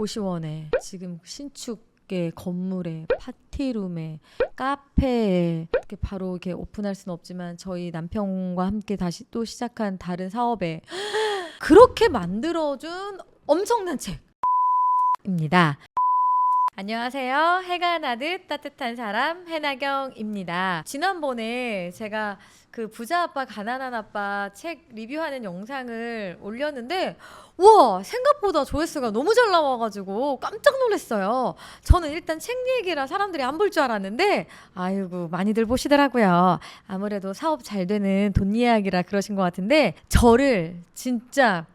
고시원에 지금 신축의 건물에 파티룸에 카페에 이렇게 바로 이렇게 오픈할 수는 없지만 저희 남편과 함께 다시 또 시작한 다른 사업에 그렇게 만들어준 엄청난 책입니다. 안녕하세요. 해가 나듯 따뜻한 사람 해나경입니다. 지난번에 제가 그 부자 아빠 가난한 아빠 책 리뷰하는 영상을 올렸는데 와 생각보다 조회수가 너무 잘 나와가지고 깜짝 놀랐어요. 저는 일단 책 얘기라 사람들이 안 볼 줄 알았는데 아이고 많이들 보시더라고요. 아무래도 사업 잘 되는 돈 이야기라 그러신 것 같은데 저를 진짜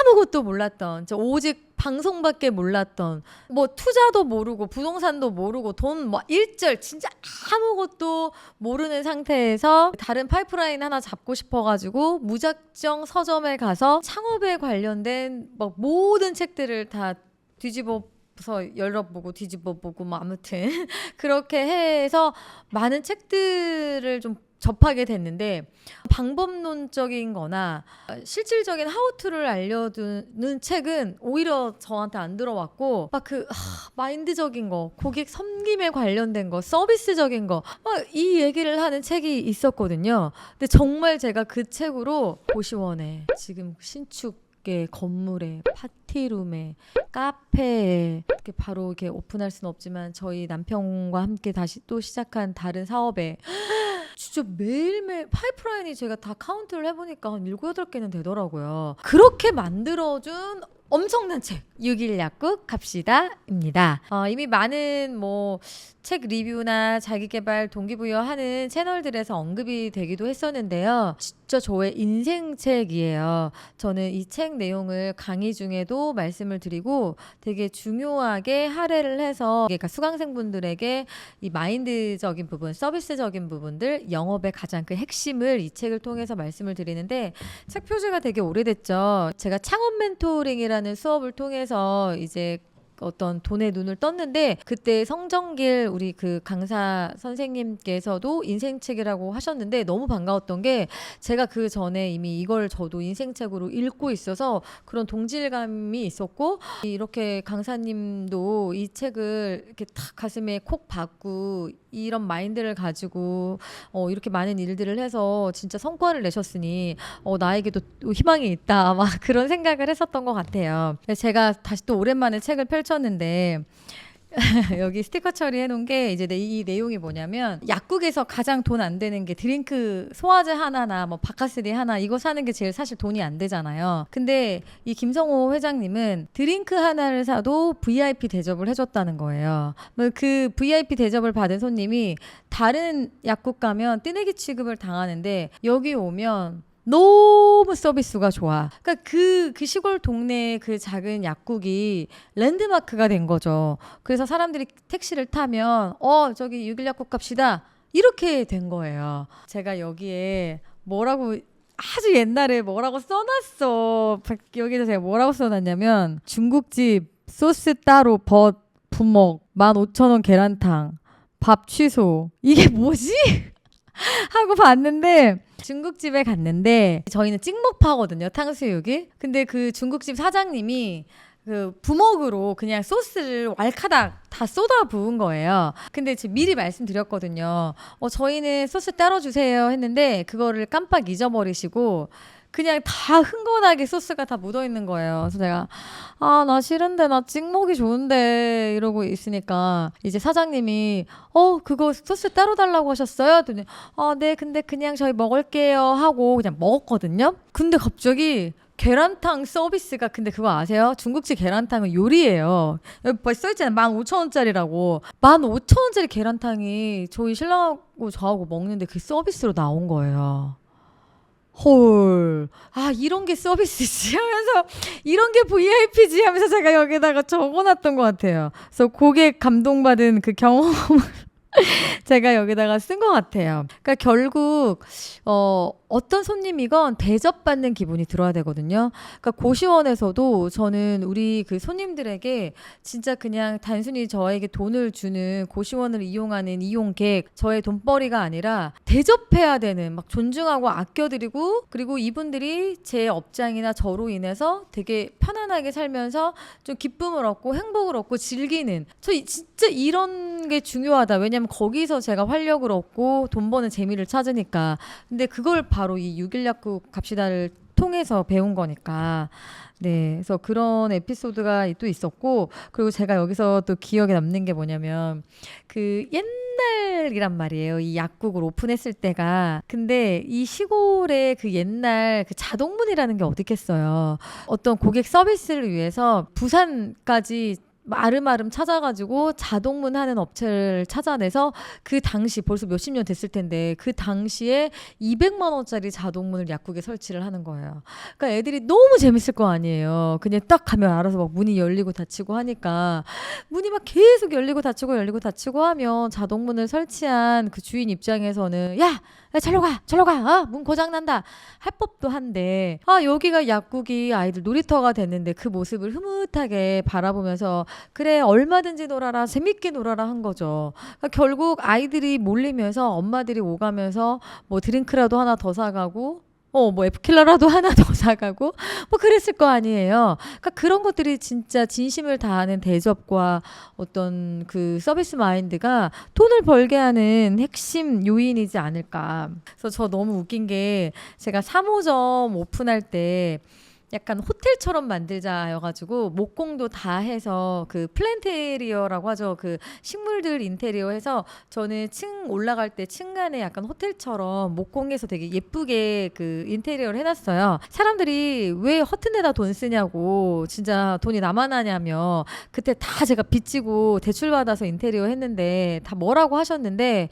아무것도 몰랐던 저 오직 방송밖에 몰랐던 뭐 투자도 모르고 부동산도 모르고 돈 뭐 일절 진짜 아무것도 모르는 상태에서 다른 파이프라인 하나 잡고 싶어가지고 무작정 서점에 가서 창업에 관련된 뭐 모든 책들을 다 뒤집어 서 열어보고 뒤집어보고 뭐 아무튼 그렇게 해서 많은 책들을 좀 접하게 됐는데 방법론적인 거나 실질적인 하우투를 알려주는 책은 오히려 저한테 안 들어왔고 막 그 마인드적인 거 고객 섬김에 관련된 거 서비스적인 거 막 이 얘기를 하는 책이 있었거든요. 근데 정말 제가 그 책으로 고시원에 지금 신축 의 건물에 파티룸에 카페에 이렇게 바로 이렇게 오픈할 수는 없지만 저희 남편과 함께 다시 또 시작한 다른 사업에 진짜 매일매일 파이프라인이 제가 다 카운트를 해보니까 한 7, 8개는 되더라고요. 그렇게 만들어준 엄청난 책 6일 약국 갑시다입니다. 어, 이미 많은 뭐 책 리뷰나 자기 개발 동기부여하는 채널들에서 언급이 되기도 했었는데요. 진짜 저의 인생 책이에요. 저는 이 책 내용을 강의 중에도 말씀을 드리고 되게 중요하게 할애를 해서 그러니까 수강생분들에게 이 마인드적인 부분, 서비스적인 부분들, 영업의 가장 그 핵심을 이 책을 통해서 말씀을 드리는데 책 표지가 되게 오래됐죠. 제가 창업 멘토링이라 는 수업을 통해서 이제 어떤 돈에 눈을 떴는데 그때 성정길 우리 그 강사 선생님께서도 인생책이라고 하셨는데 너무 반가웠던 게 제가 그 전에 이미 이걸 저도 인생책으로 읽고 있어서 그런 동질감이 있었고 이렇게 강사님도 이 책을 이렇게 탁 가슴에 콕 박고 이런 마인드를 가지고 어 이렇게 많은 일들을 해서 진짜 성과를 내셨으니 어 나에게도 또 희망이 있다 막 그런 생각을 했었던 것 같아요. 제가 다시 또 오랜만에 책을 펼쳤는데 여기 스티커 처리해 놓은 게 이제 내- 이 내용이 뭐냐면 약국에서 가장 돈 안 되는 게 드링크 소화제 하나나 뭐 바카스리 하나 이거 사는 게 제일 사실 돈이 안 되잖아요. 근데 이 김성호 회장님은 드링크 하나를 사도 VIP 대접을 해줬다는 거예요. 뭐그 VIP 대접을 받은 손님이 다른 약국 가면 뜨내기 취급을 당하는데 여기 오면 너무 서비스가 좋아. 그러니까 그, 그 시골 동네 그 작은 약국이 랜드마크가 된 거죠. 그래서 사람들이 택시를 타면, 어, 저기 6일 약국 갑시다. 이렇게 된 거예요. 제가 여기에 뭐라고 아주 옛날에 뭐라고 써놨어. 여기다 제가 뭐라고 써놨냐면 중국집 소스 따로 벗 부먹 15,000원 계란탕 밥 취소 이게 뭐지? 하고 봤는데 중국집에 갔는데 저희는 찍먹파거든요 탕수육이 근데 그 중국집 사장님이 그 부먹으로 그냥 소스를 왈카닥 다 쏟아 부은 거예요. 근데 지금 미리 말씀드렸거든요. 어, 저희는 소스 따로 주세요 했는데 그거를 깜빡 잊어버리시고 그냥 다 흥건하게 소스가 다 묻어 있는 거예요. 그래서 제가 아, 나 싫은데 나 찍먹이 좋은데 이러고 있으니까 이제 사장님이 어, 그거 소스 따로 달라고 하셨어요? 했더니 아, 네. 근데 그냥 저희 먹을게요 하고 그냥 먹었거든요. 근데 갑자기 계란탕 서비스가 근데 그거 아세요? 중국집 계란탕은 요리예요. 여기 써있잖아요. 15,000원짜리라고. 15,000원짜리 계란탕이 저희 신랑하고 저하고 먹는데 그 서비스로 나온 거예요. 헐. 아, 이런 게 서비스지 하면서 이런 게 VIP지 하면서 제가 여기다가 적어 놨던 것 같아요. 그래서 고객 감동받은 그 경험을 제가 여기다가 쓴 것 같아요. 그러니까 결국 어, 어떤 손님이건 대접받는 기분이 들어야 되거든요. 그러니까 고시원에서도 저는 우리 그 손님들에게 진짜 그냥 단순히 저에게 돈을 주는 고시원을 이용하는 이용객, 저의 돈벌이가 아니라 대접해야 되는 막 존중하고 아껴드리고 그리고 이분들이 제 업장이나 저로 인해서 되게 편안하게 살면서 좀 기쁨을 얻고 행복을 얻고 즐기는 저 이- 진짜 이런 게 중요하다. 왜냐면 거기서 제가 활력을 얻고 돈 버는 재미를 찾으니까. 근데 그걸 바로 이 6일 약국 갑시다를 통해서 배운 거니까. 네. 그래서 그런 에피소드가 또 있었고 그리고 제가 여기서 또 기억에 남는 게 뭐냐면 그 옛날이란 말이에요. 이 약국을 오픈했을 때가. 근데 이 시골에 그 옛날 그 자동문이라는 게 어디 있겠어요. 어떤 고객 서비스를 위해서 부산까지 아름아름 찾아가지고 자동문 하는 업체를 찾아내서 그 당시 벌써 몇십 년 됐을 텐데 그 당시에 200만 원짜리 자동문을 약국에 설치를 하는 거예요. 그러니까 애들이 너무 재밌을 거 아니에요. 그냥 딱 가면 알아서 막 문이 열리고 닫히고 하니까 문이 막 계속 열리고 닫히고 열리고 닫히고 하면 자동문을 설치한 그 주인 입장에서는 야, 야 절로 가, 절로 가, 아, 문 고장 난다 할 법도 한데 아 여기가 약국이 아이들 놀이터가 됐는데 그 모습을 흐뭇하게 바라보면서 그래 얼마든지 놀아라 재밌게 놀아라 한 거죠. 그러니까 결국 아이들이 몰리면서 엄마들이 오가면서 뭐 드링크라도 하나 더 사가고 어, 뭐 에프킬러라도 하나 더 사가고 뭐 그랬을 거 아니에요. 그러니까 그런 것들이 진짜 진심을 다하는 대접과 어떤 그 서비스 마인드가 돈을 벌게 하는 핵심 요인이지 않을까. 그래서 저 너무 웃긴 게 제가 3호점 오픈할 때 약간 호텔처럼 만들자 여가지고 목공도 다 해서 그 플랜테리어라고 하죠. 그 식물들 인테리어 해서 저는 층 올라갈 때 층간에 약간 호텔처럼 목공해서 되게 예쁘게 그 인테리어를 해놨어요. 사람들이 왜 허튼 데다 돈 쓰냐고 진짜 돈이 하냐며 그때 다 제가 빚지고 대출 받아서 인테리어 했는데 다 뭐라고 하셨는데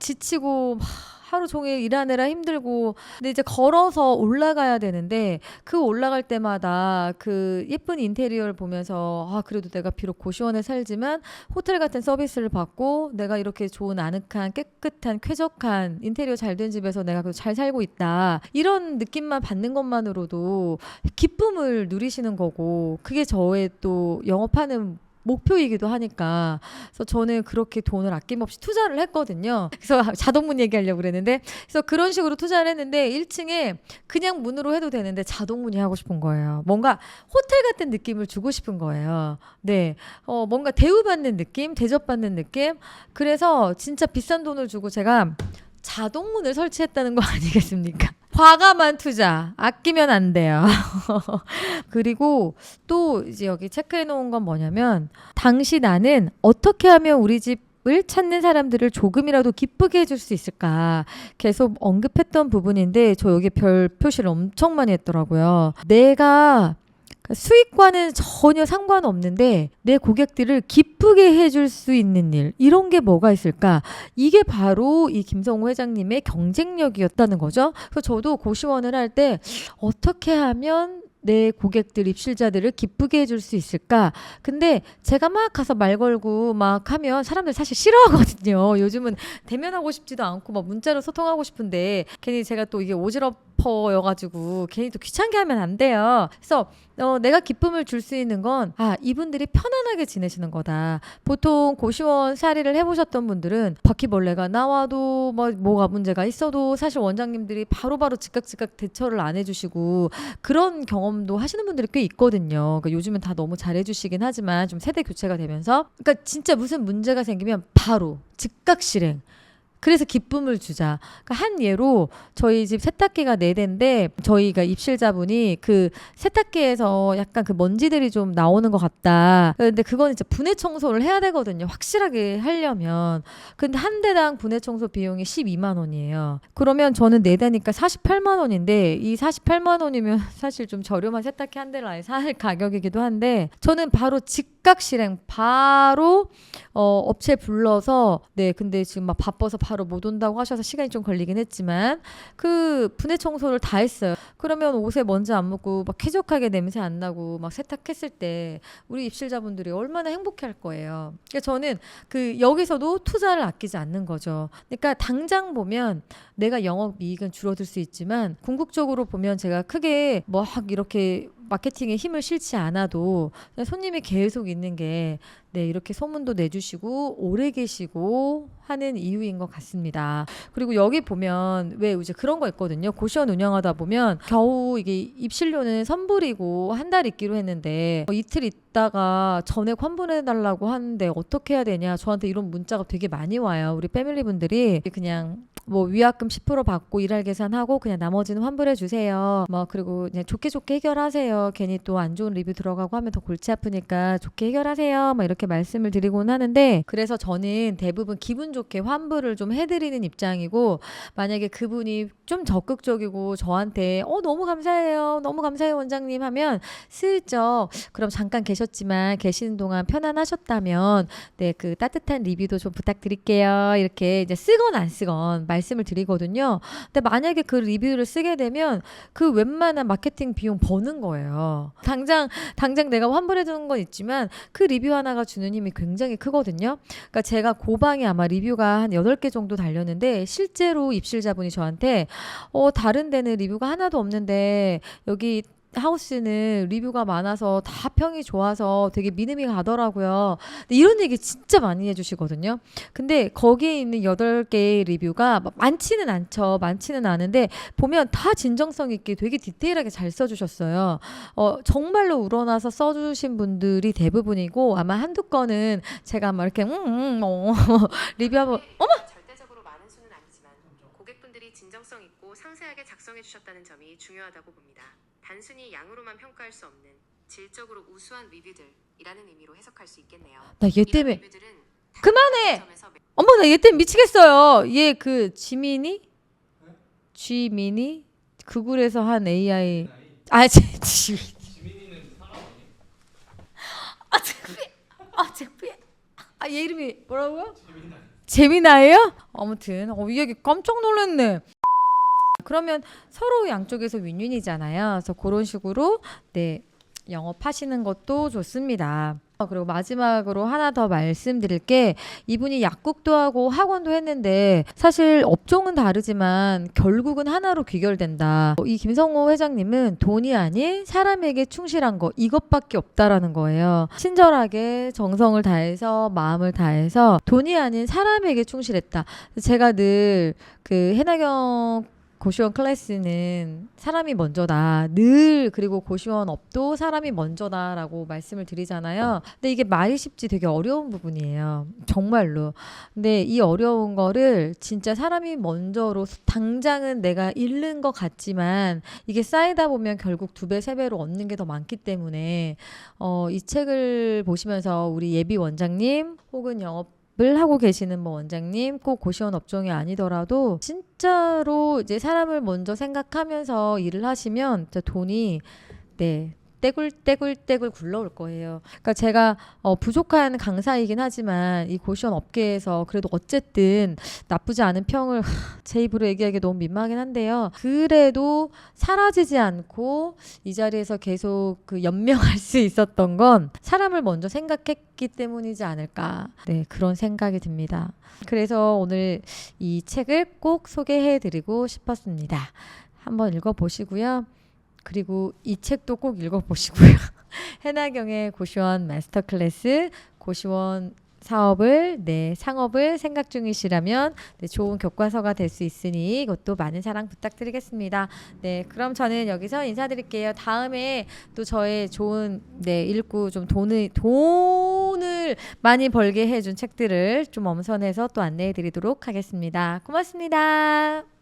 지치고 막 하루 종일 일하느라 힘들고 근데 이제 걸어서 올라가야 되는데 그 올라갈 때마다 그 예쁜 인테리어를 보면서 아 그래도 내가 비록 고시원에 살지만 호텔 같은 서비스를 받고 내가 이렇게 좋은 아늑한 깨끗한 쾌적한 인테리어 잘 된 집에서 내가 그래도 잘 살고 있다. 이런 느낌만 받는 것만으로도 기쁨을 누리시는 거고 그게 저의 또 영업하는 목표이기도 하니까 그래서 저는 그렇게 돈을 아낌없이 투자를 했거든요. 그래서 자동문 얘기하려고 그랬는데 그래서 그런 식으로 투자를 했는데 1층에 그냥 문으로 해도 되는데 자동문이 하고 싶은 거예요. 뭔가 호텔 같은 느낌을 주고 싶은 거예요. 네. 어, 뭔가 대우받는 느낌, 대접받는 느낌. 그래서 진짜 비싼 돈을 주고 제가 자동문을 설치했다는 거 아니겠습니까? 과감한 투자. 아끼면 안 돼요. 그리고 또 이제 여기 체크해 놓은 건 뭐냐면 당시 나는 어떻게 하면 우리 집을 찾는 사람들을 조금이라도 기쁘게 해줄 수 있을까 계속 언급했던 부분인데 저 여기 별 표시를 엄청 많이 했더라고요. 내가 그러니까 수익과는 전혀 상관없는데 내 고객들을 기쁘게 해줄 수 있는 일 이런 게 뭐가 있을까 이게 바로 이 김성호 회장님의 경쟁력이었다는 거죠. 그래서 저도 고시원을 할 때 어떻게 하면 내 고객들 입실자들을 기쁘게 해줄 수 있을까? 근데 제가 막 가서 말 걸고 막 하면 사람들 사실 싫어하거든요. 요즘은 대면하고 싶지도 않고 막 문자로 소통하고 싶은데 괜히 제가 또 이게 오지랖퍼여가지고 괜히 또 귀찮게 하면 안 돼요. 그래서 어, 내가 기쁨을 줄 수 있는 건 아 이분들이 편안하게 지내시는 거다. 보통 고시원 사례를 해보셨던 분들은 바퀴벌레가 나와도 뭐 뭐가 문제가 있어도 사실 원장님들이 바로바로 즉각 즉각 대처를 안 해주시고 그런 경험 도 하시는 분들이 꽤 있거든요. 그러니까 요즘은 다 너무 잘해주시긴 하지만 좀 세대 교체가 되면서 그러니까 진짜 무슨 문제가 생기면 바로 즉각 실행. 그래서 기쁨을 주자. 그러니까 한 예로 저희 집 세탁기가 네 대인데 저희가 입실자분이 그 세탁기에서 약간 그 먼지들이 좀 나오는 것 같다. 근데 그건 이제 분해 청소를 해야 되거든요. 확실하게 하려면. 근데 한 대당 분해 청소 비용이 12만 원이에요. 그러면 저는 네 대니까 48만 원인데 이 48만 원이면 사실 좀 저렴한 세탁기 한 대를 아예 살 가격이기도 한데 저는 바로 직 즉각 실행 바로 어, 업체 불러서 네 근데 지금 막 바빠서 바로 못 온다고 하셔서 시간이 좀 걸리긴 했지만 그 분해 청소를 다 했어요. 그러면 옷에 먼지 안 묻고 막 쾌적하게 냄새 안 나고 막 세탁했을 때 우리 입실자분들이 얼마나 행복해 할 거예요. 그러니까 저는 그 여기서도 투자를 아끼지 않는 거죠. 그러니까 당장 보면 내가 영업 이익은 줄어들 수 있지만 궁극적으로 보면 제가 크게 뭐막 이렇게 마케팅에 힘을 실지 않아도 손님이 계속 있는 게 네, 이렇게 소문도 내주시고 오래 계시고 하는 이유인 것 같습니다. 그리고 여기 보면 왜 이제 그런 거 있거든요. 고시원 운영하다 보면 겨우 이게 입실료는 선불이고 한 달 있기로 했는데 뭐 이틀 있다가 전액 환불해 달라고 하는데 어떻게 해야 되냐. 저한테 이런 문자가 되게 많이 와요. 우리 패밀리 분들이 그냥 뭐 위약금 10% 받고 일할 계산하고 그냥 나머지는 환불해 주세요. 뭐 그리고 그냥 좋게 좋게 해결하세요. 괜히 또 안 좋은 리뷰 들어가고 하면 더 골치 아프니까 좋게 해결하세요. 막 이렇게 말씀을 드리곤 하는데 그래서 저는 대부분 기분 좋게 환불을 좀 해드리는 입장이고 만약에 그분이 좀 적극적이고 저한테 어 너무 감사해요. 너무 감사해요 원장님 하면 슬쩍 그럼 잠깐 계셨지만 계시는 동안 편안하셨다면 네 그 따뜻한 리뷰도 좀 부탁드릴게요. 이렇게 이제 쓰건 안 쓰건 말씀을 드리거든요. 근데 만약에 그 리뷰를 쓰게 되면 그 웬만한 마케팅 비용 버는 거예요. 당장 당장 내가 환불해 주는 건 있지만 그 리뷰 하나가 주는 힘이 굉장히 크거든요. 그러니까 제가 고방에 아마 리뷰가 한 8개 정도 달렸는데 실제로 입실자분이 저한테 어 다른 데는 리뷰가 하나도 없는데 여기 하우스는 리뷰가 많아서 다 평이 좋아서 되게 믿음이 가더라고요. 근데 이런 얘기 진짜 많이 해주시거든요. 근데 거기에 있는 8개의 리뷰가 막 많지는 않죠. 많지는 않은데 보면 다 진정성 있게 되게 디테일하게 잘 써주셨어요. 어, 정말로 우러나서 써주신 분들이 대부분이고 아마 한두 건은 제가 막 이렇게 음, 음, 어, 리뷰하면 절대적으로 많은 수는 아니지만 고객분들이 진정성 있고 상세하게 작성해 주셨다는 점이 중요하다고 봅니다. 단순히 양으로만 평가할 수 없는 질적으로 우수한 리뷰들이라는 의미로 해석할 수 있겠네요. 나 얘 때문에 그만해! 어머 나 얘 때문에 미치겠어요. 얘 그 지민이 G민이 구글에서 한 AI 아 지, 지, 아 창피해 아 창피해 아얘 이름이 뭐라고요? 재미나예요? 아무튼 어, 이 얘기 깜짝 놀랐네. 그러면 서로 양쪽에서 윈윈이잖아요. 그래서 그런 식으로 네 영업하시는 것도 좋습니다. 어, 그리고 마지막으로 하나 더 말씀드릴 게 이분이 약국도 하고 학원도 했는데 사실 업종은 다르지만 결국은 하나로 귀결된다. 이 김성호 회장님은 돈이 아닌 사람에게 충실한 거 이것밖에 없다라는 거예요. 친절하게 정성을 다해서 마음을 다해서 돈이 아닌 사람에게 충실했다. 제가 늘 그 해나경 고시원 클래스는 사람이 먼저다. 늘 그리고 고시원 업도 사람이 먼저다라고 말씀을 드리잖아요. 근데 이게 말이 쉽지 되게 어려운 부분이에요. 정말로. 근데 이 어려운 거를 진짜 사람이 먼저로 당장은 내가 잃는 것 같지만 이게 쌓이다 보면 결국 두 배, 세 배로 얻는 게 더 많기 때문에 어, 이 책을 보시면서 우리 예비 원장님 혹은 영업 을 하고 계시는 뭐 원장님 꼭 고시원 업종이 아니더라도 진짜로 이제 사람을 먼저 생각하면서 일을 하시면 돈이 네 떼굴떼굴떼굴 굴러올 거예요. 그러니까 제가 어, 부족한 강사이긴 하지만 이 고시원 업계에서 그래도 어쨌든 나쁘지 않은 평을 하, 제 입으로 얘기하기 너무 민망하긴 한데요. 그래도 사라지지 않고 이 자리에서 계속 그 연명할 수 있었던 건 사람을 먼저 생각했기 때문이지 않을까. 네, 그런 생각이 듭니다. 그래서 오늘 이 책을 꼭 소개해 드리고 싶었습니다. 한번 읽어 보시고요. 그리고 이 책도 꼭 읽어 보시고요. 해나경의 고시원 마스터 클래스 고시원 사업을 네 상업을 생각 중이시라면 네, 좋은 교과서가 될 수 있으니 이것도 많은 사랑 부탁드리겠습니다. 네 그럼 저는 여기서 인사드릴게요. 다음에 또 저의 좋은 네 읽고 좀 돈을 돈을 많이 벌게 해준 책들을 좀 엄선해서 또 안내해드리도록 하겠습니다. 고맙습니다.